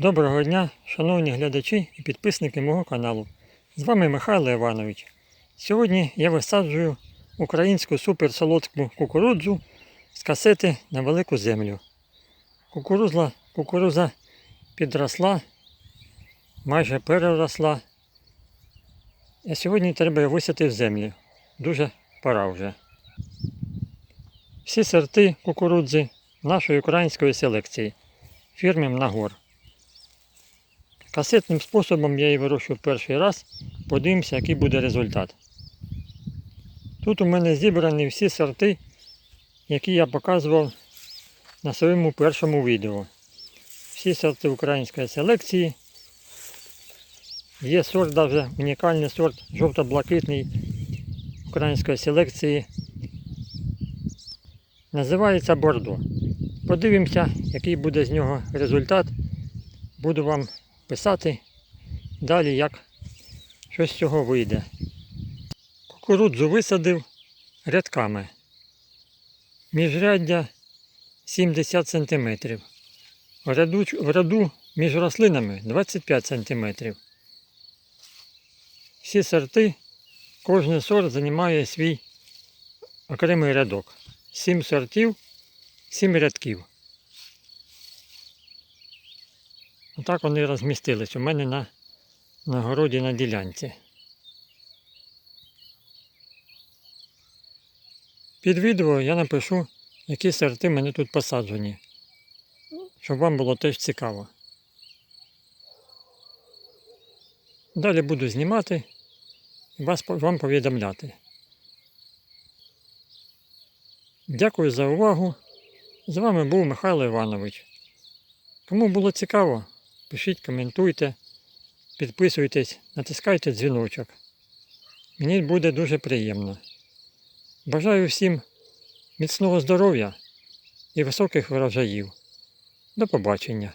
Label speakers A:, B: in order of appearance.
A: Доброго дня, шановні глядачі і підписники мого каналу. З вами Михайло Іванович. Сьогодні я висаджую українську суперсолодку кукурудзу з касети на велику землю. Кукуруза, кукуруза підросла, майже переросла. А сьогодні треба її висяти в землю. Дуже пора вже. Всі сорти кукурудзи нашої української селекції фірми Мнагор. Касетним способом я її вирощую перший раз. Подивимося, який буде результат. Тут у мене зібрані всі сорти, які я показував на своєму першому відео. Всі сорти української селекції. Є сорт, навіть унікальний сорт жовто-блакитний української селекції. Називається Бордо. Подивимося, який буде з нього результат. Буду вам писати далі, як щось з цього вийде. Кукурудзу висадив рядками. Міжряддя 70 см. В ряду, в ряду між рослинами 25 см. Всі сорти, кожен сорт займає свій окремий рядок. 7 сортів, 7 рядків. Отак вони розмістились у мене на, на городі на ділянці. Під відео я напишу, які сорти мене тут посаджені, щоб вам було теж цікаво. Далі буду знімати і вас, вам повідомляти. Дякую за увагу. З вами був Михайло Іванович. Кому було цікаво, пишіть, коментуйте, підписуйтесь, натискайте дзвіночок. Мені буде дуже приємно. Бажаю всім міцного здоров'я і високих врожаїв. До побачення!